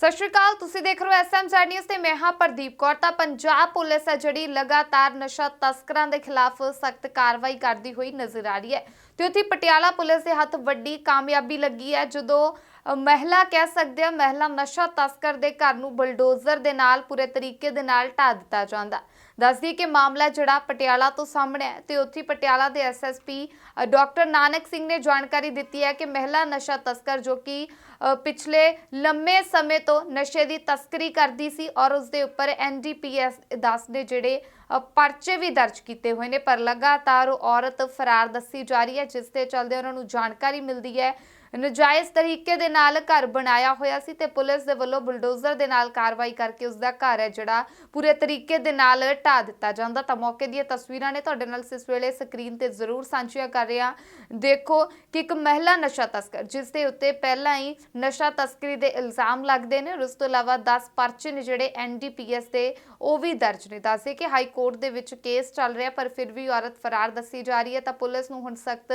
ਸਤਿ ਸ਼੍ਰੀ ਅਕਾਲ, ਤੁਸੀਂ ਦੇਖ ਰਹੇ ਹੋ ਐਸਐਮਜ਼ੈਡ ਨਿਊਜ਼ ਤੇ ਮੈਂ ਹਾਂ ਪ੍ਰਦੀਪ ਕੌਰ। ਤਾਂ ਪੰਜਾਬ ਪੁਲਿਸ ਹੈ ਜਿਹੜੀ ਲਗਾਤਾਰ ਨਸ਼ਾ ਤਸਕਰਾਂ ਦੇ ਖਿਲਾਫ ਸਖਤ ਕਾਰਵਾਈ ਕਰਦੀ ਹੋਈ ਨਜ਼ਰ ਆ ਰਹੀ ਹੈ। ਤੇ ਉੱਥੇ ਪਟਿਆਲਾ ਪੁਲਿਸ ਦੇ ਹੱਥ ਵੱਡੀ ਕਾਮਯਾਬੀ ਲੱਗੀ ਹੈ, ਜਦੋਂ ਮਹਿਲਾ ਕਹਿ ਸਕਦੇ ਆ, ਮਹਿਲਾ ਨਸ਼ਾ ਤਸਕਰ ਦੇ ਘਰ ਨੂੰ ਬਲਡੋਜ਼ਰ ਦੇ ਨਾਲ ਪੂਰੇ ਤਰੀਕੇ ਦੇ ਨਾਲ ਢਾ ਦਿੱਤਾ ਜਾਂਦਾ। ਦੱਸਦੀ ਕਿ ਮਾਮਲਾ ਜਿਹੜਾ ਪਟਿਆਲਾ ਤੋਂ ਸਾਹਮਣੇ ਹੈ ਤੇ ਉੱਥੇ ਪਟਿਆਲਾ ਦੇ ਐਸਐਸਪੀ ਡਾਕਟਰ ਨਾਨਕ ਸਿੰਘ ਨੇ ਜਾਣਕਾਰੀ ਦਿੱਤੀ ਹੈ ਕਿ ਮਹਿਲਾ ਨਸ਼ਾ ਤਸਕਰ ਜੋ ਕਿ ਪਿਛਲੇ ਲੰਮੇ ਸਮੇਂ ਤੋਂ ਨਸ਼ੇ ਦੀ ਤਸਕਰੀ ਕਰਦੀ ਸੀ ਔਰ ਉਸ ਦੇ ਉੱਪਰ ਐਨਡੀਪੀਐਸ 10 ਦੇ ਜਿਹੜੇ ਪਰਚੇ ਵੀ ਦਰਜ ਕੀਤੇ ਹੋਏ ਨੇ, ਪਰ ਲਗਾਤਾਰ ਉਹ ਔਰਤ ਫਰਾਰ ਦੱਸੀ ਜਾ ਰਹੀ ਹੈ, ਜਿਸ ਦੇ ਚਲਦੇ ਉਹਨਾਂ ਨੂੰ ਜਾਣਕਾਰੀ ਮਿਲਦੀ ਹੈ ਨਜਾਇਜ਼ ਤਰੀਕੇ ਦੇ ਨਾਲ ਘਰ ਬਣਾਇਆ ਹੋਇਆ ਸੀ ਤੇ ਪੁਲਿਸ ਦੇ ਵੱਲੋਂ ਬੁਲਡੋਜ਼ਰ ਦੇ ਨਾਲ ਕਾਰਵਾਈ ਕਰਕੇ ਉਸ ਦਾ ਘਰ ਹੈ ਜਿਹੜਾ ਪੂਰੇ ਤਰੀਕੇ ਦੇ ਨਾਲ ਢਾ ਦਿੱਤਾ ਜਾਂਦਾ। ਤਾਂ ਮੌਕੇ ਦੀਆਂ ਤਸਵੀਰਾਂ ਨੇ ਤੁਹਾਡੇ ਨਾਲ ਇਸ ਵੇਲੇ ਸਕਰੀਨ ਤੇ ਜ਼ਰੂਰ ਸਾਂਝੀਆਂ ਕਰ ਰਿਹਾ ਦੇਖੋ ਕਿ ਇੱਕ ਮਹਿਲਾ ਨਸ਼ਾ ਤਸਕਰ, ਜਿਸ ਦੇ ਉੱਤੇ ਪਹਿਲਾਂ ਹੀ ਨਸ਼ਾ ਤਸਕਰੀ ਦੇ ਇਲਜ਼ਾਮ ਲੱਗਦੇ ਨੇ ਔਰ ਉਸ ਤੋਂ ਇਲਾਵਾ 10 ਪਰਚੇ ਨੇ ਜਿਹੜੇ ਐਨਡੀਪੀਐਸ ਦੇ, ਉਹ ਵੀ ਦਰਜ ਨੇ। ਦੱਸੇ ਕਿ ਹਾਈ ਕੋਰਟ ਦੇ ਵਿੱਚ ਕੇਸ ਚੱਲ ਰਿਹਾ, ਪਰ ਫਿਰ ਵੀ ਔਰਤ ਫਰਾਰ ਦੱਸੀ ਜਾ ਰਹੀ ਹੈ। ਤਾਂ ਪੁਲਿਸ ਨੂੰ ਹੁਣ ਸਖਤ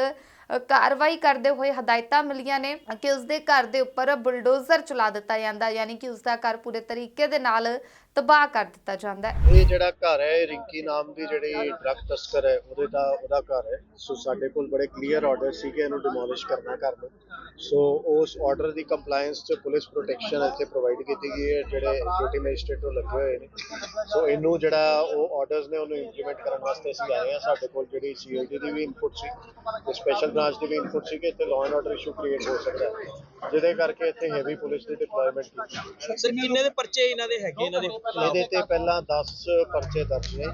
ਕਾਰਵਾਈ ਕਰਦੇ ਹੋਏ ਹਦਾਇਤਾਂ ਮਿਲੀਆਂ ਨੇ, ਕਿ ਉਸ ਦੇ ਘਰ ਦੇ ਉੱਪਰ ਬੁਲਡੋਜ਼ਰ ਚਲਾ ਦਿੱਤਾ ਜਾਂਦਾ, ਯਾਨੀ ਕਿ ਉਸ ਦਾ ਘਰ ਪੂਰੇ ਤਰੀਕੇ ਦੇ ਨਾਲ ਤਬਾਹ ਕਰ ਦਿੱਤਾ ਜਾਂਦਾ ਹੈ। ਇਹ ਜਿਹੜਾ ਘਰ ਹੈ, ਇਹ ਰਿੰਕੀ ਨਾਮ ਦੀ ਜਿਹੜੀ ਡਰੱਗ ਤਸਕਰ ਹੈ, ਉਹਦੇ ਦਾ, ਉਹਦਾ ਘਰ ਹੈ। ਸੋ ਸਾਡੇ ਕੋਲ ਬੜੇ ਕਲੀਅਰ ਆਰਡਰ ਸੀ ਕਿ ਇਹਨੂੰ ਡਿਮੋਲਿਸ਼ ਕਰਨਾ ਘਰ ਨੂੰ। ਸੋ ਉਸ ਆਰਡਰ ਦੀ ਕੰਪਲਾਈਂਸ ਚ ਪੁਲਿਸ ਪ੍ਰੋਟੈਕਸ਼ਨ ਇੱਥੇ ਪ੍ਰੋਵਾਈਡ ਕੀਤੀ ਗਈ ਹੈ, ਜਿਹੜੇ ਡਿਊਟੀ ਮੈਜਿਸਟ੍ਰੇਟ ਉਹ ਲੱਗੇ ਹੋਏ ਨੇ। ਸੋ ਇਹਨੂੰ ਜਿਹੜਾ ਉਹ ਆਰਡਰਸ ਨੇ, ਉਹਨੂੰ ਇੰਪਲੀਮੈਂਟ ਕਰਨ ਵਾਸਤੇ ਅਸੀਂ ਆਏ ਹਾਂ। ਸਾਡੇ ਕੋਲ ਜਿਹੜੀ ਸੀਆਈਡੀ ਦੀ ਵੀ ਇਨਪੁਟ ਸੀ, ਤੇ ਸਪੈਸ਼ਲ ਬ੍ਰਾਂਚ ਦੀ ਵੀ ਇਨਪੁਟ ਸੀ ਕਿ ਇੱਥੇ law and order issue create ਹੋ ਸਕਦਾ ਜਿਹਦੇ ਕਰਕੇ ਇੱਥੇ ਹੈਵੀ ਪੁਲਿਸ ਦੀ ਡਿਪਲੋਇਮੈਂਟ ਕੀਤੀ ਸਰ ਕਿੰਨੇ ਦੇ ਪਰਚੇ ਇਹਨਾਂ ਦੇ ਹੈਗੇ ਇਹਨਾਂ ਦੇ? ਇਹਦੇ ਤੇ ਪਹਿਲਾਂ 10 ਪਰਚੇ ਦਰਜ ਨੇ।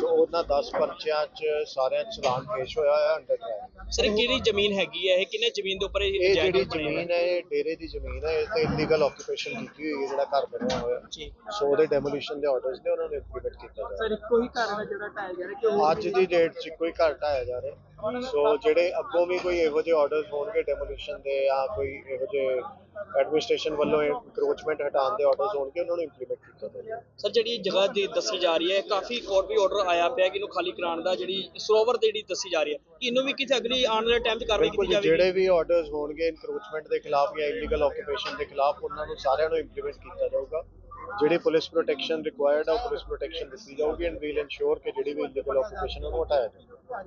ਸੋ ਉਹਨਾਂ 10 ਪਰਚਿਆਂ 'ਚ ਸਾਰਿਆਂ 'ਚ ਚਲਾਨ ਪੇਸ਼ ਹੋਇਆ ਹੈ ਅੰਡਰ ਟ੍ਰਾਇਲ ਸਰ ਕਿਹੜੀ ਜ਼ਮੀਨ ਹੈਗੀ ਹੈ? ਇਹ ਕਿੰਨੇ ਜ਼ਮੀਨ ਦੇ ਉੱਪਰ ਇਹ ਜਿਹੜੀ ਜ਼ਮੀਨ ਹੈ ਇਹ ਡੇਰੇ ਦੀ ਜ਼ਮੀਨ ਹੈ। ਇਹ ਤੇ ਇਲੀਗਲ ਆਕੂਪੇਸ਼ਨ ਕੀਤੀ ਹੋਈ ਹੈ ਜਿਹੜਾ ਘਰ ਬਣਿਆ ਹੋਇਆ। ਜੀ। ਸੋ ਉਹਦੇ ਡੈਮੋਲੀਸ਼ਨ ਦੇ ਆਰਡਰਸ ਨੇ ਉਹਨਾਂ ਨੂੰ ਇੰਪਲੀਮੈਂਟ ਕੀਤਾ ਜਾ ਸਰ ਇੱਕੋ ਹੀ ਘਰ ਹੈ ਜਿਹੜਾ ਢਾਇਆ ਜਾ ਰਿਹਾ ਕਿ ਅੱਜ ਦੀ ਡੇਟ 'ਚ ਕੋਈ ਘਰ ਢਾਇਆ ਜਾ ਰਿਹਾ ਸੋ ਜਿਹੜੇ ਅੱਗੋਂ ਵੀ ਕੋਈ ਇਹੋ ਜਿਹੇ ਆਰਡਰਸ ਹੋਣਗੇ ਡੈਮੋਲੀਸ਼ਨ ਦੇ ਜਾਂ ਕੋਈ ਇਹੋ ਜਿਹੇ ਐਡਮਿਨਿਸਟ੍ਰੇਸ਼ਨ ਵੱਲੋਂ ਇਨਕਰੋਚਮੈਂਟ ਹਟਾਉਣ ਦੇ ਆਰਡਰਸ ਹੋਣਗੇ ਉਹਨਾਂ ਨੂੰ ਇੰਪਲੀਮੈਂਟ ਕੀਤਾ ਜਾਏਗਾ ਸਰ ਜਿਹੜੀ ਜਗ੍ਹਾ ਦੀ ਦੱਸੀ ਜਾ ਰਹੀ ਹੈ ਕਾਫੀ ਕੋਰਟ ਵੀ ਆਰਡਰ ਆਇਆ ਪਿਆ ਕਿ ਇਹਨੂੰ ਖਾਲੀ ਕਰਾਉਣ ਦਾ ਜਿਹੜੀ ਸਰੋਵਰ ਦੀ ਜਿਹੜੀ ਦੱਸੀ ਜਾ ਰਹੀ ਹੈ ਕਿ ਇਹਨੂੰ ਵੀ ਕਿਤੇ ਅਗਲੀ ਆਉਣ ਵਾਲੇ ਟਾਈਮ 'ਚ ਕਾਰਵਾਈ ਕੀਤੀ ਜਾਵੇਗੀ? ਜਿਹੜੇ ਵੀ ਆਰਡਰਸ ਹੋਣਗੇ ਇਨਕਰੋਚਮੈਂਟ ਦੇ ਖਿਲਾਫ ਜਾਂ ਇਲੀਗਲ ਆਕੂਪੇਸ਼ਨ ਦੇ ਖਿਲਾਫ ਉਹਨਾਂ ਨੂੰ ਸਾਰਿਆਂ ਨੂੰ ਇੰਪਲੀਮੈਂਟ ਕੀਤਾ ਜਾਊਗਾ। ਜਿਹੜੀ ਪੁਲਿਸ ਪ੍ਰੋਟੈਕਸ਼ਨ ਰਿਕੁਆਇਰਡ ਉਹ ਪੁਲਿਸ ਪ੍ਰੋਟੈਕਸ਼ਨ ਦਿੱਤੀ ਜਾਊਗੀ ਐਂਡ ਵੀਲ ਇਨਸ਼ੋਰ ਕਿ ਜਿਹੜੀ ਵੀ ਇਲੀਗਲ ਆਕੂਪੇਸ਼ਨ ਉਹਨੂੰ ਹਟਾਇਆ ਜਾਵੇ